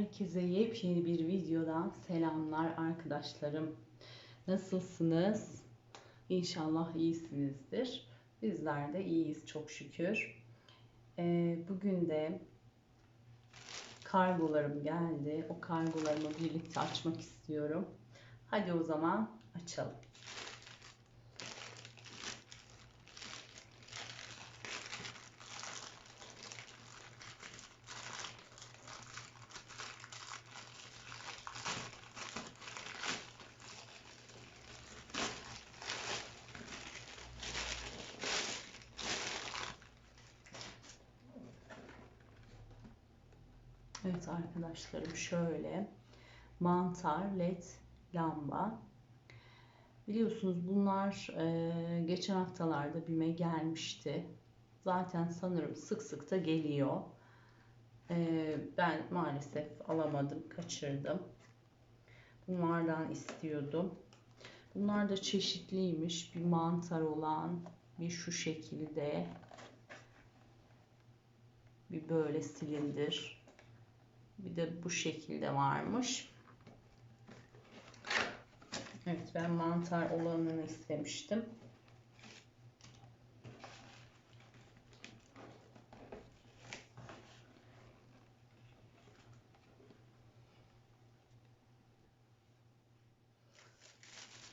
Herkese yepyeni bir videodan selamlar arkadaşlarım. Nasılsınız? İnşallah iyisinizdir. Bizler de iyiyiz çok şükür. Ee, bugün de kargolarım geldi. O kargolarımı birlikte açmak istiyorum. Hadi o zaman açalım. Evet arkadaşlarım şöyle. Mantar led lamba. Biliyorsunuz bunlar e, geçen haftalarda BİM'e gelmişti. Zaten sanırım sık sık da geliyor. E, ben maalesef alamadım kaçırdım. Bunlardan istiyordum. Bunlar da çeşitliymiş. Bir mantar olan bir şu şekilde. Bir böyle silindir bir de bu şekilde varmış. Evet ben mantar olanını istemiştim.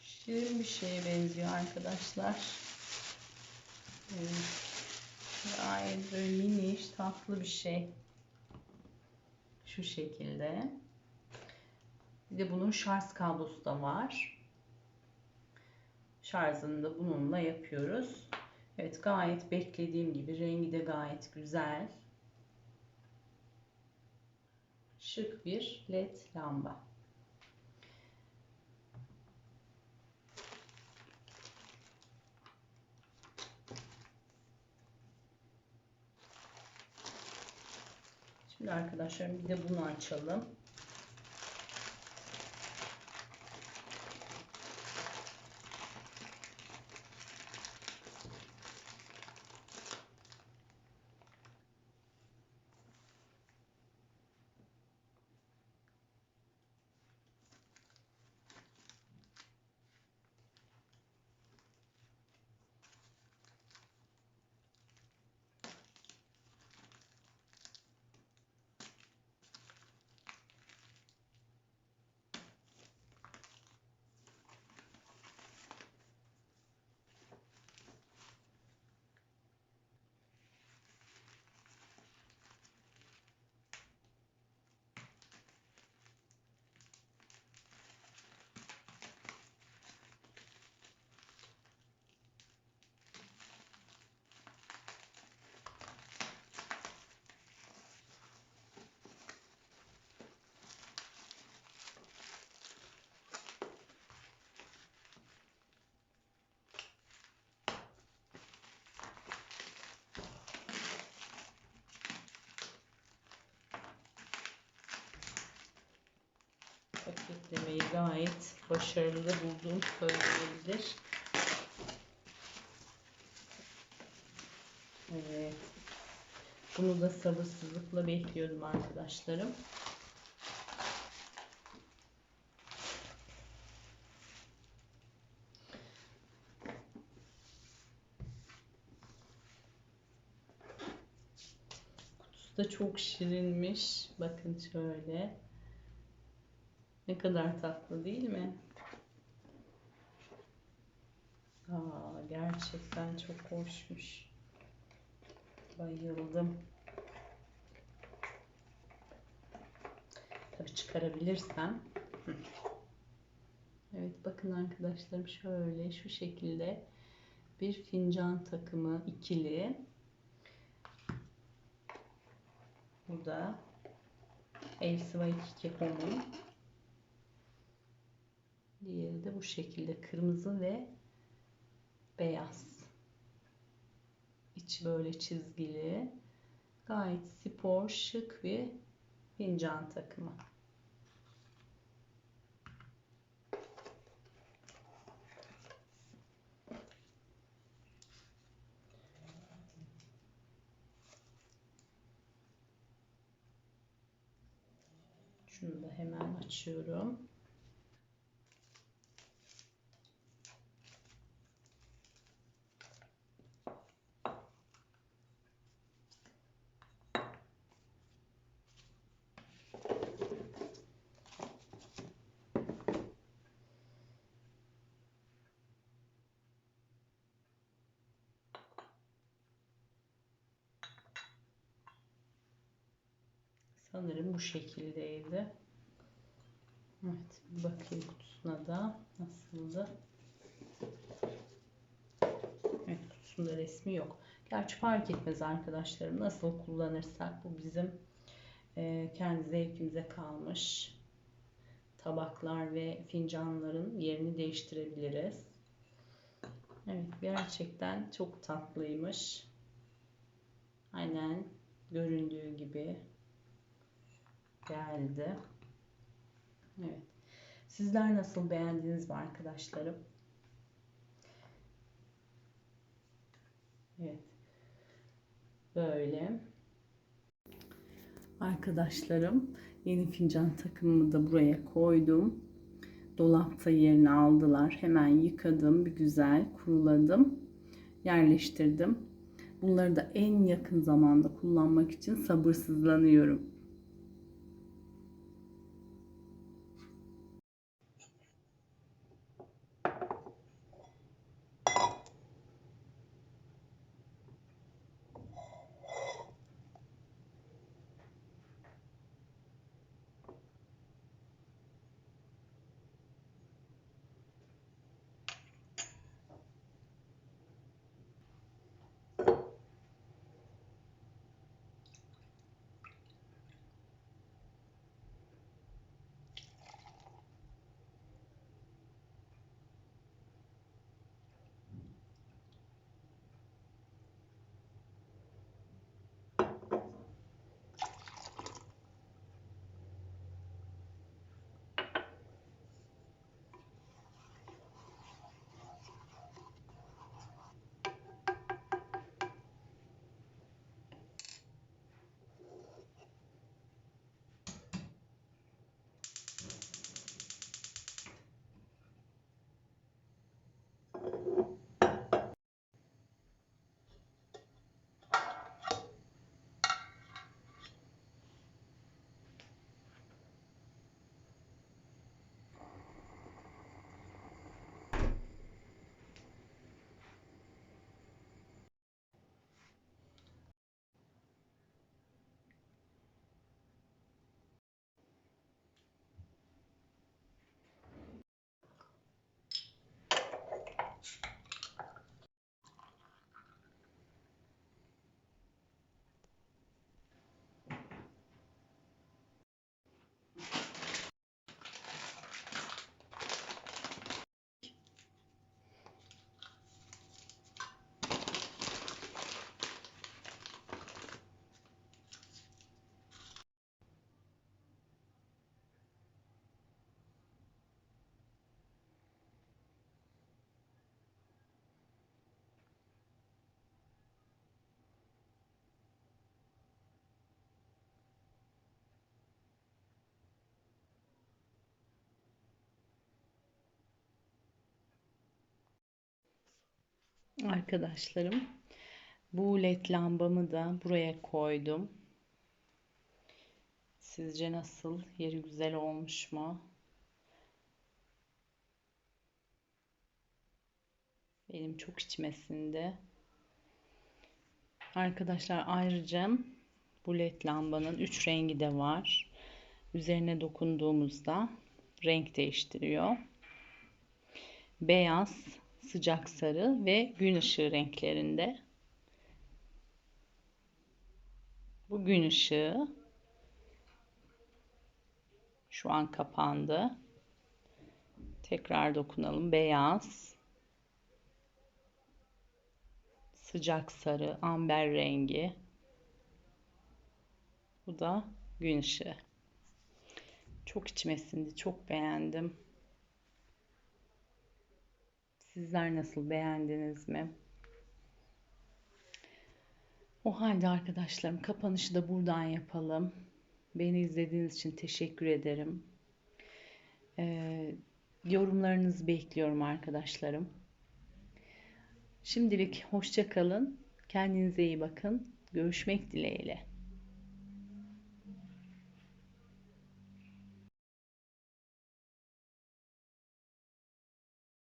Şirin bir şeye benziyor arkadaşlar. Evet. Gayet böyle miniş tatlı bir şey şu şekilde. Bir de bunun şarj kablosu da var. Şarjını da bununla yapıyoruz. Evet gayet beklediğim gibi rengi de gayet güzel. Şık bir led lamba. Şimdi arkadaşlar bir de bunu açalım. Paketlemeyi gayet başarılı bulduğum söylenebilir. Evet. Bunu da sabırsızlıkla bekliyordum arkadaşlarım. Kutusu da çok şirinmiş. Bakın şöyle. Ne kadar tatlı değil mi? Aa, gerçekten çok hoşmuş. Bayıldım. Tabii çıkarabilirsem. Evet bakın arkadaşlarım şöyle şu şekilde bir fincan takımı ikili. Bu da Elsiva 2 kekomun Diğeri de bu şekilde kırmızı ve beyaz. İçi böyle çizgili. Gayet spor, şık bir fincan takımı. Şunu da hemen açıyorum. Sanırım bu şekildeydi. Evet, bir bakayım kutusuna da nasıldı. Evet, kutusunda resmi yok. Gerçi fark etmez arkadaşlarım. Nasıl kullanırsak bu bizim e, kendi zevkimize kalmış. Tabaklar ve fincanların yerini değiştirebiliriz. Evet, gerçekten çok tatlıymış. Aynen göründüğü gibi geldi. Evet. Sizler nasıl beğendiniz mi arkadaşlarım? Evet. Böyle. Arkadaşlarım yeni fincan takımımı da buraya koydum. Dolapta yerini aldılar. Hemen yıkadım. Bir güzel kuruladım. Yerleştirdim. Bunları da en yakın zamanda kullanmak için sabırsızlanıyorum. Arkadaşlarım bu led lambamı da buraya koydum. Sizce nasıl? Yeri güzel olmuş mu? Benim çok içmesinde. Arkadaşlar ayrıca bu led lambanın 3 rengi de var. Üzerine dokunduğumuzda renk değiştiriyor. Beyaz, sıcak sarı ve gün ışığı renklerinde. Bu gün ışığı şu an kapandı. Tekrar dokunalım. Beyaz, sıcak sarı, amber rengi. Bu da gün ışığı. Çok içmesindi. Çok beğendim. Sizler nasıl beğendiniz mi? O halde arkadaşlarım kapanışı da buradan yapalım. Beni izlediğiniz için teşekkür ederim. Ee, yorumlarınızı bekliyorum arkadaşlarım. Şimdilik hoşça kalın. Kendinize iyi bakın. Görüşmek dileğiyle.